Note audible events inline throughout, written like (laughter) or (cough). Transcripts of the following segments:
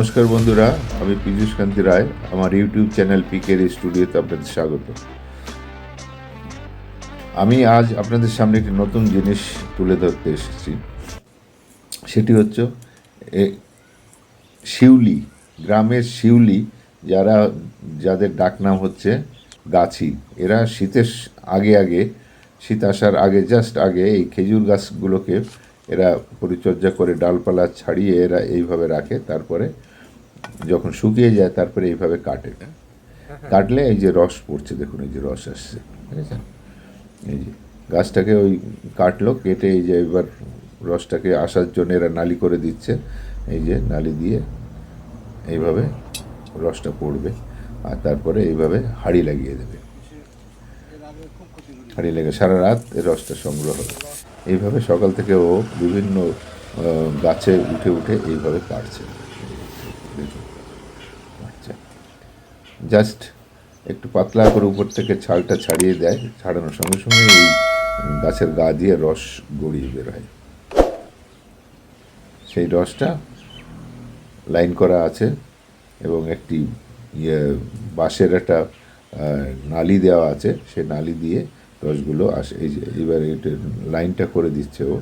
নমস্কার বন্ধুরা, আমি পীযুষ কান্তি রায়, আমার ইউটিউব চ্যানেল পিকের স্টুডিওতে আপনাদের স্বাগত। আমি আজ আপনাদের সামনে একটি নতুন জিনিস তুলে ধরতে এসেছি। সেটি হচ্ছে শিউলি, গ্রামের শিউলি, যারা, যাদের ডাকনাম হচ্ছে গাছি। এরা শীতের আগে আগে, শীত আসার আগে, জাস্ট আগে এই খেজুর গাছগুলোকে এরা পরিচর্যা করে ডালপালা ছাড়িয়ে এরা এইভাবে রাখে। তারপরে যখন শুকিয়ে যায় তারপরে এইভাবে কাটে। কাটলে এই যে রস পড়ছে দেখুন এই যে রস আসছে। এই যে গাছটাকে ওই কাটলো কেটে এই যে এবার রসটাকে আসার জন্য এরা নালি করে দিচ্ছে। এই যে নালি দিয়ে এইভাবে রসটা পড়বে আর তারপরে এইভাবে হাঁড়ি লাগিয়ে দেবে। হাঁড়ি লেগে সারা রাত রসটা সংগ্রহ হবে। এইভাবে সকাল থেকে ও বিভিন্ন গাছে উঠে উঠে এইভাবে কাটছে দেখুন আচ্ছা জাস্ট একটু পাতলা করে উপর থেকে ছালটা ছাড়িয়ে দেয়, ছাড়ানোর সঙ্গে সঙ্গে এই গাছের গা দিয়ে রস গড়িয়ে বের হয় সেই রসটা লাইন করা আছে এবং একটি ইয়ে বাঁশের একটা নালি দেওয়া আছে। সেই নালি দিয়ে রসগুলো আসে। এই যে এবার এটা লাইনটা করে দিচ্ছে ও।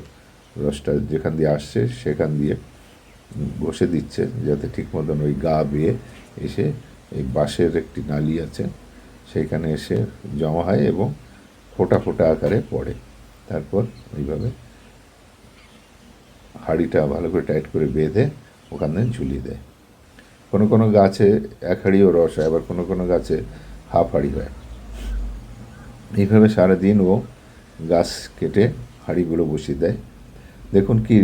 রসটা যেখান দিয়ে আসছে সেখান দিয়ে বসে দিচ্ছে যাতে ঠিক মতন ওই গা বেয়ে এসে এই বাঁশের একটি নালি আছে, সেইখানে এসে জমা হয় এবং ফোঁটা ফোঁটা আকারে পড়ে। তারপর এইভাবে হাঁড়িটা ভালো করে টাইট করে বেঁধে ওখান ওখানে ঝুলিয়ে দেয়। কোনো কোনো গাছে এক হাঁড়িও রস হয়, আবার কোনো কোনো গাছে হাফ হাঁড়ি হয়। এইভাবে সারাদিন ও গাছ কেটে হাঁড়িগুলো বসিয়ে দেয়। দেখুন কি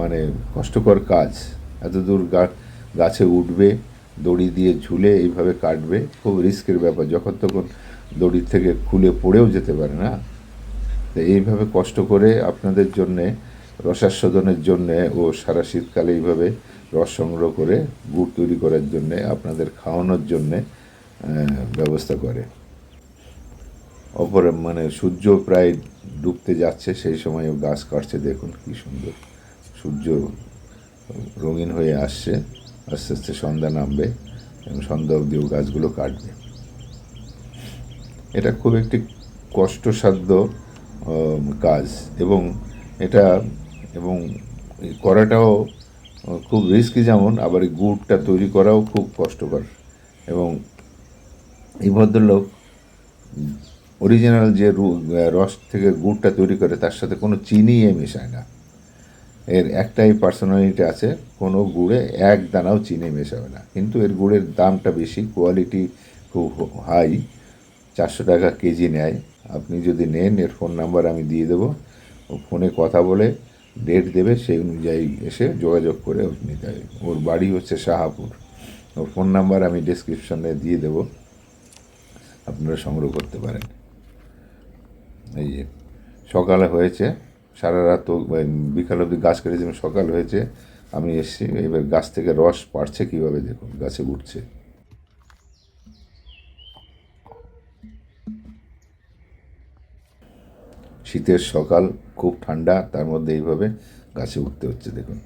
মানে কষ্টকর কাজ। এত দূর গাছে উঠবে দড়ি দিয়ে ঝুলে এইভাবে কাটবে, খুব রিস্কের ব্যাপার। যখন তখন দড়ির থেকে খুলে পড়েও যেতে পারে না। তো এইভাবে কষ্ট করে আপনাদের জন্যে, রসাস্বাদনের জন্যে ও সারা শীতকালে এইভাবে রস সংগ্রহ করে, গুড় তৈরি করার জন্যে, আপনাদের খাওয়ানোর জন্যে ব্যবস্থা করে। অপর মানে সূর্য প্রায় ডুবতে যাচ্ছে, সেই সময় গাছ কাটছে। দেখুন কি সুন্দর। সূর্য রঙিন হয়ে আসছে। আস্তে আস্তে সন্ধ্যা নামবে এবং সন্ধ্যা অবধি ও গাছগুলো কাটবে। এটা খুব একটি কষ্টসাধ্য কাজ এবং এটা, এবং করাটাও খুব রিস্কি যেমন, আবার এই গুড়টা তৈরি করাও খুব কষ্টকর এবং এই ভদ্রলোক অরিজিনাল যে রস থেকে গুড়টা তৈরি করে তার সাথে কোনো চিনি এ মেশায় না। এর একটাই পার্সোনালিটি আছে, কোনো গুড়ে এক দানাও চিনি মেশাবে না। কিন্তু এর গুড়ের দামটা বেশি কোয়ালিটি খুব হাই চারশো টাকা কেজি নেয়। আপনি যদি নেন, এর ফোন নাম্বার আমি দিয়ে দেবো। ফোনে কথা বলে ডেট দেবে, সেই অনুযায়ী এসে যোগাযোগ করে নিতে হবে। ওর বাড়ি হচ্ছে শাহাপুর। ওর ফোন নাম্বার আমি ডিসক্রিপশনে দিয়ে দেবো। আপনারা সংগ্রহ করতে পারেন। এই যে, সকালে হয়েছে। সারা রাত বিকাল অবধি গাছ কেটেছে সকাল হয়েছে, আমি এসছি। এবার গাছ থেকে রস পাড়ছে কীভাবে দেখুন, গাছে উঠছে শীতের সকাল, খুব ঠান্ডা, তার মধ্যে এইভাবে গাছে উঠতে হচ্ছে, দেখুন।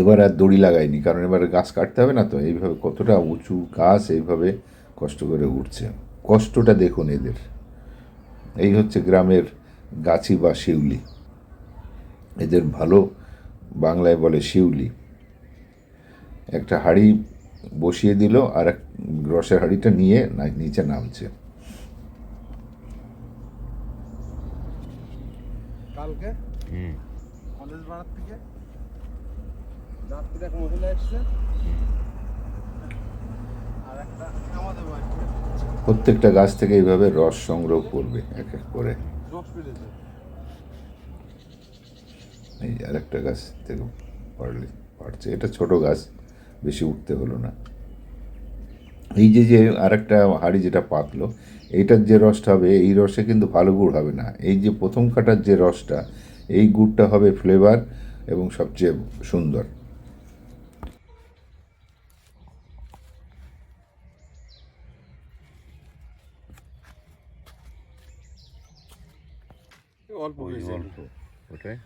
এবার আর দড়ি লাগাইনি, কারণ এবার গাছ কাটতে হবে না তো, এইভাবে কতটা উঁচু গাছ এইভাবে কষ্ট করে উঠছে। কষ্টটা দেখুন এদের। এই হচ্ছে গ্রামের গাছি বা শিউলি। এদের ভালো বাংলায় বলে শিউলি। একটা হাড়ি বসিয়ে দিল আর এক রসের হাঁড়িটা নিয়ে নিচে নামছে। কালকে? কলেজ পাড়ার থেকে? রাত্রিরে এক মহিলা এসছে। আর একটা আমাদের বাড়িতে। প্রত্যেকটা গাছ থেকে এইভাবে রস সংগ্রহ করবে এক এক করে। এই আর একটা গাছ থেকে পারলে পারছে। এটা ছোট গাছ, বেশি উঠতে হলো না। এই যে যে আরেকটা হাড়ি যেটা পাতলো, এইটার যে রসটা হবে, এই রসে কিন্তু ভালো গুড় হবে না। এই যে প্রথম কাটার যে রসটা, এই গুড়টা হবে ফ্লেভার এবং সবচেয়ে সুন্দর। অল্প ওটাই।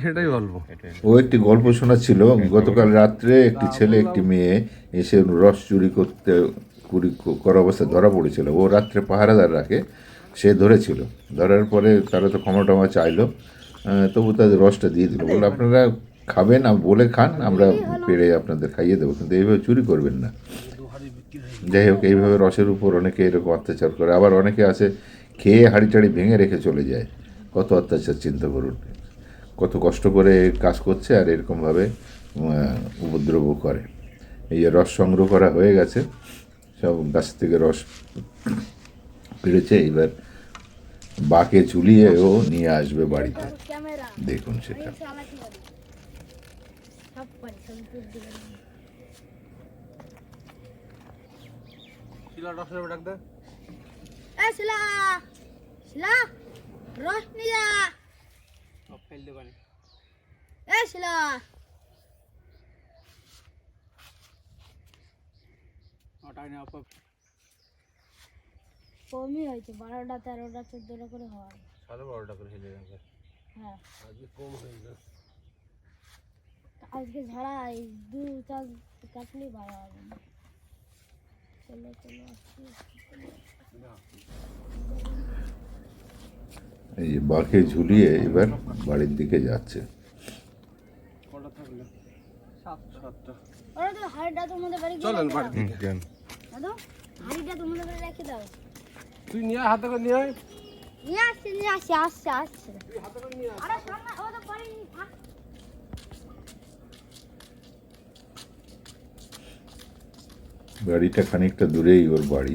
সেটাই বলব ও একটি গল্প শোনাচ্ছিল গতকাল রাত্রে একটি ছেলে একটি মেয়ে এসে রস চুরি করতে চুরি করা অবস্থায় ধরা পড়েছিল। ও রাত্রে পাহারাদার রাখে সে ধরেছিল। ধরার পরে তারা তো ক্ষমা টমা চাইলো। তবু তাদের রসটা দিয়ে দিল। বলে আপনারা খাবেন আম- বলে খান আমরা পেড়ে আপনাদের খাইয়ে দেবো। কিন্তু এইভাবে চুরি করবেন না। যাই হোক এইভাবে রসের উপর অনেকে এরকম অত্যাচার করে। আবার অনেকে আছে খেয়ে হাঁড়ি টাড়ি ভেঙে রেখে চলে যায়। কত অত্যাচার চিন্তা করুন। কত কষ্ট করে কাজ করছে আর এরকমভাবে উপদ্রব করে। এই যে রস সংগ্রহ করা হয়ে গেছে সব গাছ থেকে রস পেরেছে এবার বাকে ঝুলিয়ে ও নিয়ে আসবে বাড়িতে। দেখুন সেটা। শিলা দশ টাকা ডাক দে। শিলা! রস নিয়ে ফেল দোকানে। এ ওটাই না অপ কমই হয়েছে বারোটা তেরোটা চোদ্দোটা করে হয়। সাড়ে বারোটা করে হেলে যাবে হ্যাঁ। আজকে কম হয়ে গেছে আজকে ঝাড়া এই দু চার কাটলেই ভালো হবে না। চলো চলো আসছি। এই যে বাকে ঝুলিয়ে এবার বাড়ির দিকে যাচ্ছে। কটা থাকলে? সাতটা। সাতটা। ওরা তো হাড়িটা তোমাদের বাড়ি গিয়ে চলেন রেখে বাড়ি দাও। থেকে দাদু হাড়িটা তোমাদের বাড়ি রেখে দাও। তুই নিয়ে আয়, হাতে করে নিয়ে আসছে নিয়ে আসছে আসছে আসছে। তুই হাতে করে নিয়ে আয়। আরে সামনে ও তো পারিনি থাক। বাড়িটা খানিকটা দূরেই ওর বাড়ি।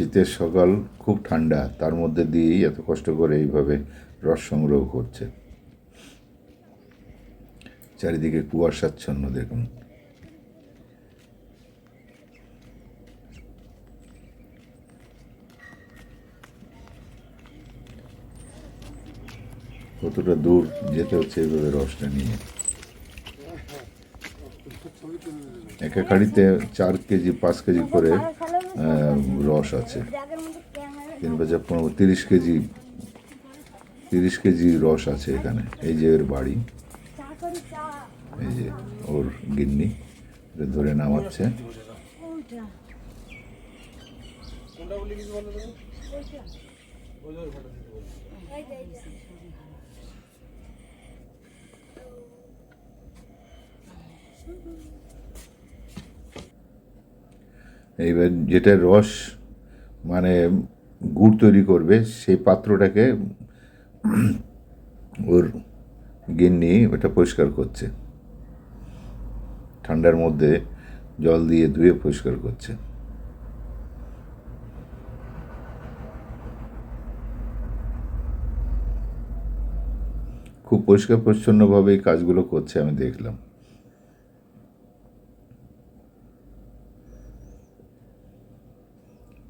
শীতের সকাল খুব ঠান্ডা, তার মধ্যে দিয়েই এত কষ্ট করে এইভাবে রস সংগ্রহ করছে। চারিদিকে কুয়াশাচ্ছন্ন, দেখুন। কতটা দূর যেতে হচ্ছে এইভাবে রসটা নিয়ে। এক হাঁড়িতে চার কেজি, পাঁচ কেজি করে রস আছে। তিন পাঁচা পনেরো, তিরিশ কেজি তিরিশ কেজি রস আছে এখানে। এই যে ওর বাড়ি। এই যে ওর গিন্নি ধরে নামাচ্ছে ওইটা কোনটা বলি কিছু বলো তুমি ওইটা ওই যে ওই ফটো দিতে বলি। এইটা এইটা এইবার যেটা রস মানে গুড় তৈরি করবে, সেই পাত্রটাকে ওর গিন্নি ওটা পরিষ্কার করছে। ঠান্ডার মধ্যে জল দিয়ে ধুয়ে পরিষ্কার করছে। খুব পরিষ্কার পরিচ্ছন্নভাবে এই কাজগুলো করছে আমি দেখলাম।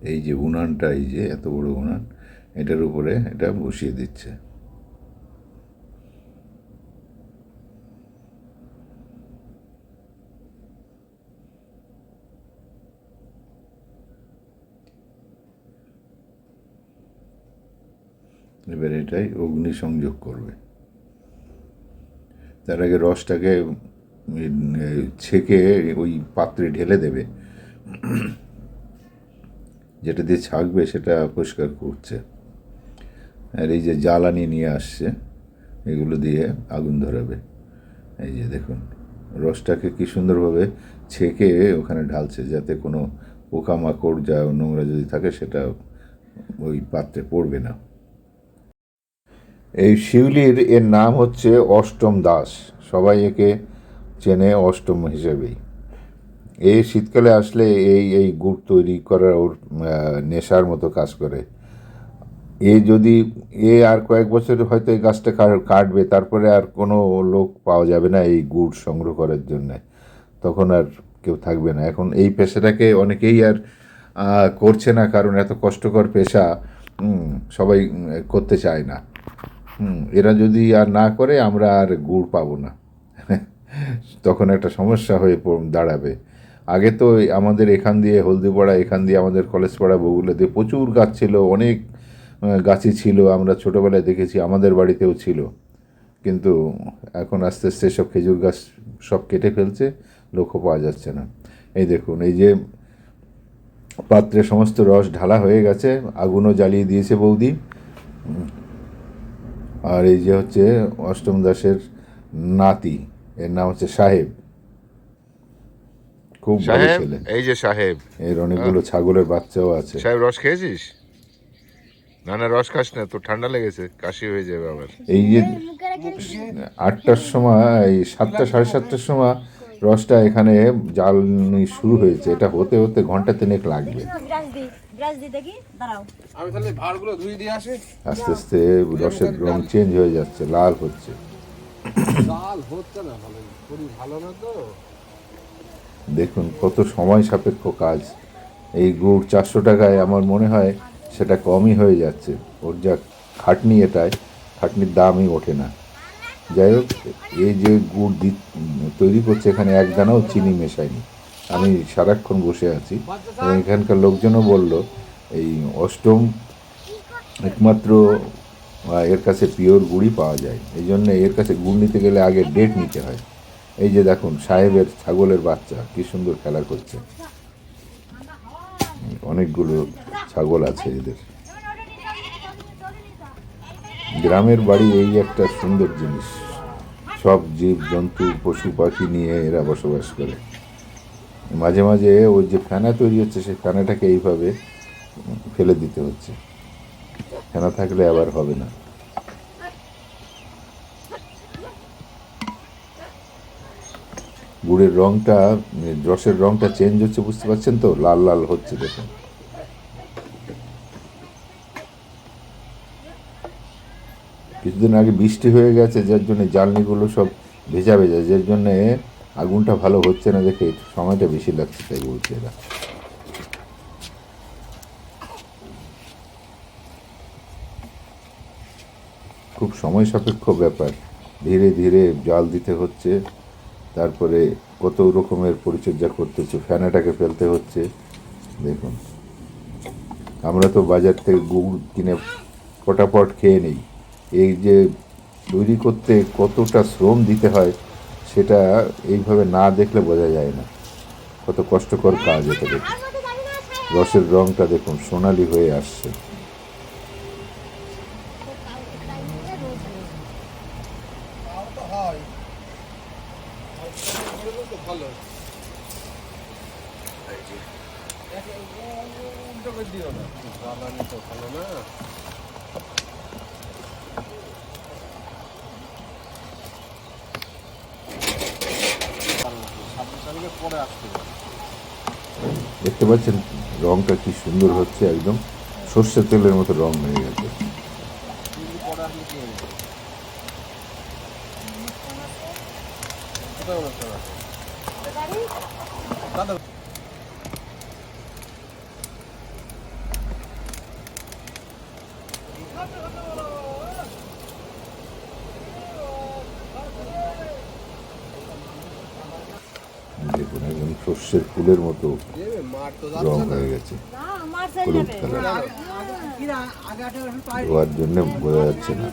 এই যে উনানটা, এই যে এত বড় উনান, এটার উপরে এটা বসিয়ে দিচ্ছে। এবার এটাই অগ্নি সংযোগ করবে। তার আগে রসটাকে ছেঁকে ওই পাত্রে ঢেলে দেবে। যেটা দিয়ে ছাকবে সেটা পরিষ্কার করছে। আর এই যে জ্বালানি নিয়ে আসছে, এগুলো দিয়ে আগুন ধরাবে। এই যে দেখুন, রসটাকে কি সুন্দরভাবে ছেঁকে ওখানে ঢালছে, যাতে কোনো পোকামাকড় যা নোংরা যদি থাকে সেটা ওই পাত্রে পড়বে না। এই শিউলির, এর নাম হচ্ছে অষ্টম দাস। সবাই একে চেনে অষ্টম হিসেবেই। এই শীতকালে আসলে এই এই গুড় তৈরি করার ওর নেশার মতো কাজ করে। এ যদি, এ আর কয়েক বছর হয়তো এই গাছটা কাটবে, তারপরে আর কোনো লোক পাওয়া যাবে না এই গুড় সংগ্রহ করার জন্যে। তখন আর কেউ থাকবে না। এখন এই পেশাটাকে অনেকেই আর করছে না, কারণ এত কষ্টকর পেশা সবাই করতে চায় না। এরা যদি আর না করে, আমরা আর গুড় পাবো না। (laughs) তখন একটা সমস্যা হয়ে দাঁড়াবে। আগে তো আমাদের এখান দিয়ে, হলদিপাড়া, এখান দিয়ে আমাদের কলেজ পাড়া বগুলা দিয়ে প্রচুর গাছ ছিল, অনেক গাছই ছিল, আমরা ছোটোবেলায় দেখেছি, আমাদের বাড়িতেও ছিল। কিন্তু এখন আস্তে আস্তে সব খেজুর গাছ সব কেটে ফেলছে, লক্ষ্য পাওয়া যাচ্ছে না। এই দেখুন, এই যে পাত্রে সমস্ত রস ঢালা হয়ে গেছে, আগুনও জ্বালিয়ে দিয়েছে বৌদি। আর এই যে হচ্ছে অষ্টম দাসের নাতি, এর নাম হচ্ছে সাহেব। খুব ভালো সাহেব ছেলে এই যে সাহেব। এর অনেকগুলো ছাগলের বাচ্চাও আছে। সাহেব রস খেয়েছিস? না না রস খাস না তোর ঠান্ডা লেগেছে কাশি হয়ে যাবে আবার। এই যে আটটার সময় এই সাতটা সাড়ে সাতটার সময় রসটা এখানে জ্বালনি শুরু হয়েছে। এটা হতে হতে ঘণ্টা তিনেক লাগবে। ব্রাশ দি ব্রাশ দি দেখি দাঁড়াও আমি তাহলে ভাড়গুলো ধুয়ে দিয়ে আসি। আস্তে আস্তে রসের রং চেঞ্জ হয়ে যাচ্ছে লাল হচ্ছে। লাল হচ্ছে না ভালো না তো? দেখুন কত সময় সাপেক্ষ কাজ। এই গুড় চারশো টাকায় আমার মনে হয় সেটা কমই হয়ে যাচ্ছে। ওর যা খাটনি এটায়, খাটনির দামই ওঠে না। যাই হোক এই যে গুড় দি তৈরি করছে এখানে এক দানাও চিনি মেশায়নি। আমি সারাক্ষণ বসে আছি। এবং এখানকার লোকজনও বলল, এই অষ্টম একমাত্র এর কাছে পিওর গুড়ই পাওয়া যায়। এই জন্য এর কাছে গুড় নিতে গেলে আগে ডেট নিতে হয়। এই যে দেখুন, সাহেবের ছাগলের বাচ্চা, কি সুন্দর খেলা করছে। অনেকগুলো ছাগল আছে এদের। গ্রামের বাড়ি এই একটা সুন্দর জিনিস। সব জীব, জন্তু, পশু, পাখি নিয়ে এরা বসবাস করে। মাঝে মাঝে ওই যে ফেনা তৈরি হচ্ছে, সেই ফেনাটাকে এইভাবে ফেলে দিতে হচ্ছে। ফেনা থাকলে আবার হবে না। গুড়ের রংটা উম, রসের রংটা চেঞ্জ হচ্ছে বুঝতে পারছেন তো? লাল লাল হচ্ছে দেখুন। কিছুদিন আগে বৃষ্টি হয়ে গেছে যার জন্য জ্বালনিগুলো সব ভেজা ভেজা যার জন্যে আগুনটা ভালো হচ্ছে না দেখে সময়টা বেশি লাগছে তাই বলছে এরা। খুব সময় সাপেক্ষ ব্যাপার। ধীরে ধীরে জাল দিতে হচ্ছে। তারপরে কত রকমের পরিচর্যা করতে হচ্ছে ফ্যানাটাকে ফেলতে হচ্ছে। দেখুন। আমরা তো বাজার থেকে গুড় কিনে ফটাফট খেয়ে নেই। এই যে তৈরি করতে কতটা শ্রম দিতে হয়, সেটা এইভাবে না দেখলে বোঝা যায় না। কত কষ্টকর কাজ এটা দেখুন। রসের রঙটা দেখুন, সোনালি হয়ে আসছে তাও তো হয় তো ভালো উল্টো করে দিও না জ্বালানি তো ভালো না পরে আসতে হবে দেখতে পাচ্ছেন রংটা কি সুন্দর হচ্ছে একদম। সর্ষের তেলের মতো রং হয়ে গেছে। দেখুন একদম সর্ষের ফুলের মতো রং হয়ে গেছে। হলুদ কালার। ধোয়ার জন্য বোঝা যাচ্ছে না।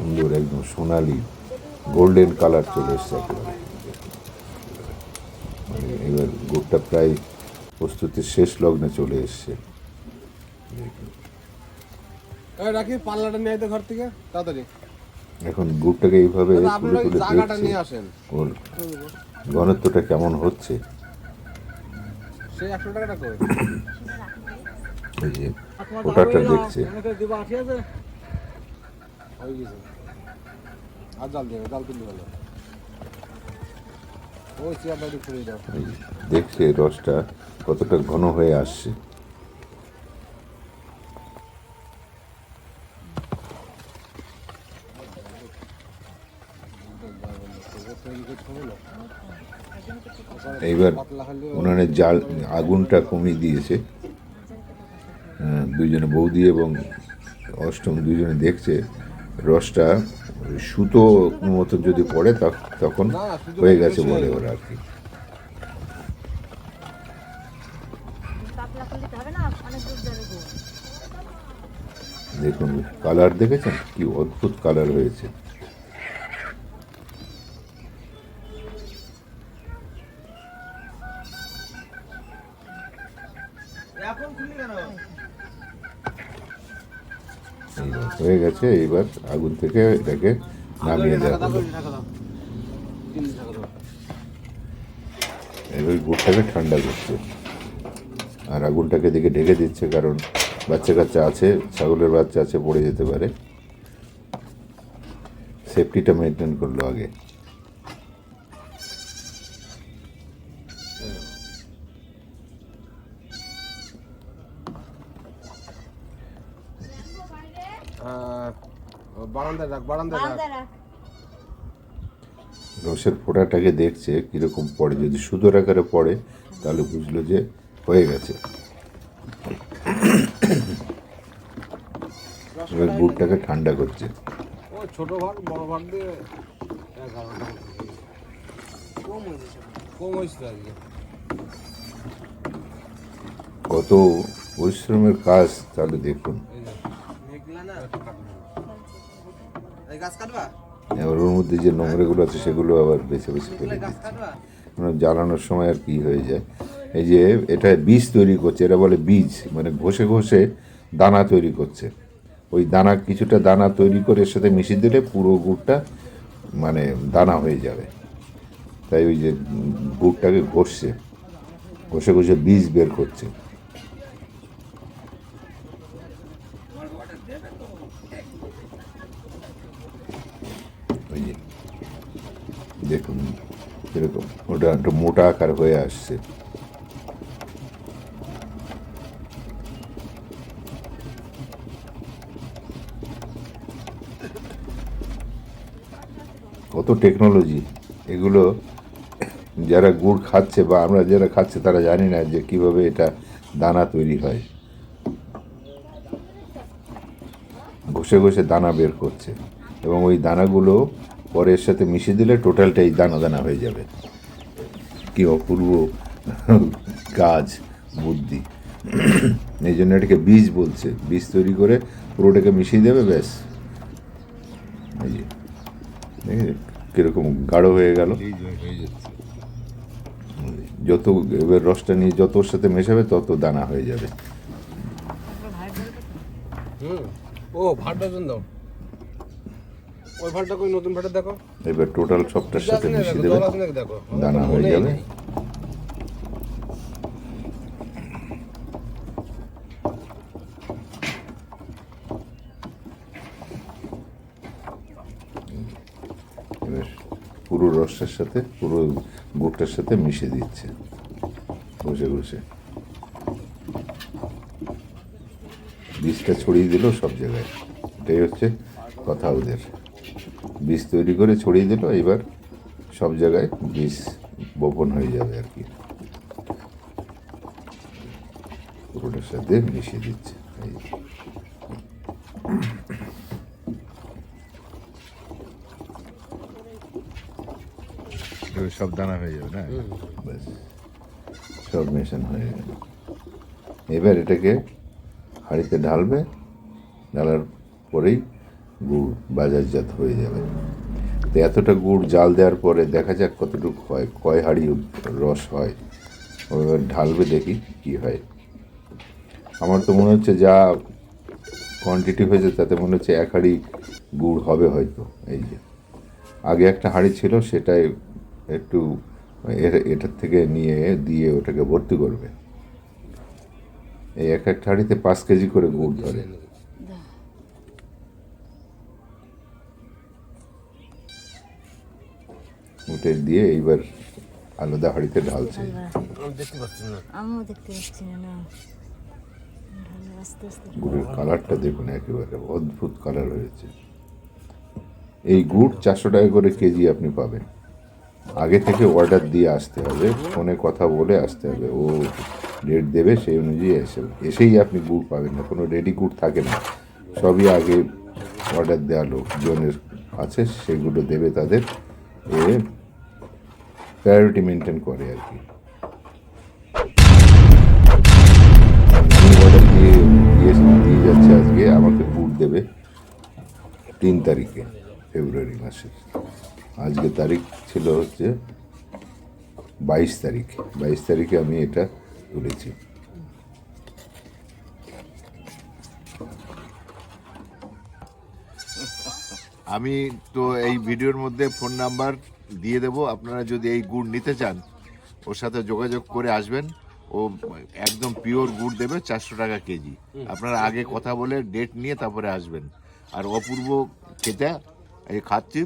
সুন্দর একদম সোনালি গোল্ডেন কালার চলে এসছে একেবারে। মানে এবার গুড়টা প্রায় প্রস্তুতির শেষ লগ্নে চলে এসছে। এই রাখি পাল্লাটা নিয়ে ঘর থেকে তাড়াতাড়ি। এখন গুড়টাকে এইভাবে তুলে তুলে দেখছে ওর ঘনত্বটা কেমন হচ্ছে? এই যে ওটাটা দেখছে। দেখছে রসটা কতটা ঘন হয়ে আসছে। এইবার উনানের জাল আগুনটা কমিয়ে দিয়েছে। হ্যাঁ, দুইজনে বৌদি এবং অষ্টম দুইজনে দেখছে রসটা সুতো মতো যদি পড়ে তখ- তখন হয়ে গেছে বলে ওরা আর কি। দেখুন কালার দেখেছেন? কি অদ্ভুত কালার হয়েছে। হয়ে গেছে, এইবার আগুন থেকে এটাকে নামিয়ে দেওয়া এবার গুড়টাকে ঠান্ডা করছে। আর আগুনটাকে দিকে ঢেকে দিচ্ছে, কারণ বাচ্চা কাচ্চা আছে, ছাগলের বাচ্চা আছে, পড়ে যেতে পারে। সেফটিটা মেনটেন করল আগে। বারান্দায় রাখ বারান্দায় রাখ। রসের ফোঁটাটাকে দেখছে কীরকম পড়ে। যদি সুদোর আকারে পড়ে তাহলে বুঝলো যে হয়ে গেছে। এবার গুড়টাকে ঠান্ডা করছে। ছোট ভাগ বড় ভাগ দিয়ে কত পরিশ্রমের কাজ তাহলে দেখুন। মেঘলা না একটু কাটবো এই গাছ কাটবা এবার ওর মধ্যে যে নোংরাগুলো আছে সেগুলো আবার বেছে বেছে ফেলে দিচ্ছে। মানে জ্বালানোর সময় আর কি হয়ে যায়। এই যে এটা বীজ তৈরি করছে এটা বলে বীজ মানে ঘষে ঘষে দানা তৈরি করছে। ওই দানা কিছুটা দানা তৈরি করে এর সাথে মিশিয়ে দিলে পুরো গুড়টা মানে দানা হয়ে যাবে। তাই ওই যে গুড়টাকে ঘষছে ঘষে ঘষে বীজ বের করছে ওই যে দেখুন, এরকম। ওটা একটু মোটা আকার হয়ে আসছে। কত টেকনোলজি। এগুলো যারা গুড় খাচ্ছে বা আমরা যারা খাচ্ছে, তারা জানি না যে কীভাবে এটা দানা তৈরি হয়। ঘষে ঘষে দানা বের করছে। এবং ওই দানাগুলো পরের সাথে মিশিয়ে দিলে টোটালটাই দানা দানা হয়ে যাবে। কি অপূর্ব কাজ বুদ্ধি। এই জন্য এটাকে বীজ বলছে। বীজ তৈরি করে পুরোটাকে মিশিয়ে দেবে ব্যাস। এই যে কীরকম গাঢ় হয়ে গেল। যত এবার রসটা নিয়ে যত ওর সাথে মেশাবে তত দানা হয়ে যাবে। ও ভাতটা জন দাও। ওই ভাতটা কই? নতুন ভাতটা দেখো। এবার টোটাল সবটার সাথে মিশিয়ে দেবে। দানা হয়ে যাবে। এবার পুরো রসটার সাথে পুরো গুড়টার সাথে মিশে দিচ্ছে। বসে বসে। বীজটা ছড়িয়ে দিল সব জায়গায়। এটাই হচ্ছে কথা ওদের। বীজ তৈরি করে ছড়িয়ে দিল এবার সব জায়গায় বীজ বপন হয়ে যাবে আর কি। পুরোটার সাথে মিশিয়ে দিচ্ছে সব দানা হয়ে যাবে না? ব্যাস সব মেশানো হয়ে গেল। এবার এটাকে হাঁড়িতে ঢালবে ঢালার পরেই গুড় বাজারজাত হয়ে যাবে। তো এতটা গুড় জাল দেওয়ার পরে দেখা যাক কতটুকু হয়, কয় হাঁড়ি রস হয়। এবার ঢালবে দেখি কি হয়। আমার তো মনে হচ্ছে যা কোয়ান্টিটি হয়েছে তাতে মনে হচ্ছে এক হাঁড়ি গুড় হবে হয়তো, এই যে। আগে একটা হাঁড়ি ছিল সেটাই একটু এটার থেকে নিয়ে দিয়ে ওটাকে ভর্তি করবে। এই এক একটা হাঁড়িতে পাঁচ কেজি করে গুড় ধরে। ওটা দিয়ে এইবার আলাদা হাঁড়িতে ঢালছে আমি দেখতে পাচ্ছি না। আমিও দেখতে পাচ্ছি না না। ঢালে আস্তে আস্তে। গুড়ের কালারটা দেখুন একেবারে অদ্ভুত কালার হয়েছে। এই গুড় চারশো টাকা করে কেজি আপনি পাবেন। আগে থেকে অর্ডার দিয়ে আসতে হবে ফোনে কথা বলে আসতে হবে। ও রেট দেবে সেই অনুযায়ী এসে এসেই আপনি গুড় পাবেন না। কোনো রেডি গুড় থাকে না। সবই আগে অর্ডার দেওয়া লোকজনের আছে সেগুলো দেবে তাদের। এ প্রায়োরিটি মেনটেন করে আর কি। যাচ্ছে আজকে, আমাকে বুট দেবে তিন তারিখে ফেব্রুয়ারি মাসের। আজকে তারিখ ছিল হচ্ছে বাইশ তারিখ। বাইশ তারিখে আমি এটা তুলেছি। আমি তো এই ভিডিওর মধ্যে ফোন নাম্বার দিয়ে দেব। আপনারা যদি এই গুড় নিতে চান ওর সাথে যোগাযোগ করে আসবেন। ও একদম পিওর গুড় দেবে চারশো টাকা কেজি। আপনারা আগে কথা বলে ডেট নিয়ে তারপরে আসবেন। আর অপূর্ব খেতে এই খাচ্ছি।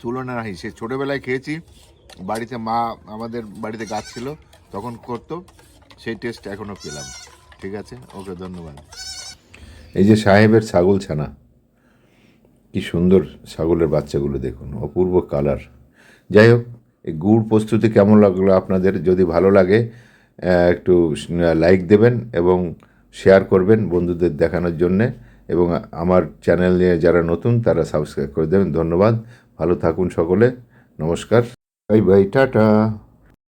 তুলনা নাই সে ছোটোবেলায় খেয়েছি। বাড়িতে মা আমাদের বাড়িতে গাছ ছিল তখন করতো। সেই টেস্ট এখনও পেলাম। ঠিক আছে? ওকে ধন্যবাদ। এই যে সাহেবের ছাগল ছানা কি সুন্দর ছাগলের বাচ্চাগুলো দেখুন, অপূর্ব কালার যাই হোক, এই গুড় প্রস্তুতি কেমন লাগল আপনাদের? যদি ভালো লাগে একটু লাইক দেবেন এবং শেয়ার করবেন বন্ধুদের দেখানোর জন্যে এবং আমার চ্যানেল নিয়ে যারা নতুন, তারা সাবস্ক্রাইব করে দেবেন। ধন্যবাদ। ভালো থাকুন সকলে। নমস্কার। Bye bye tata.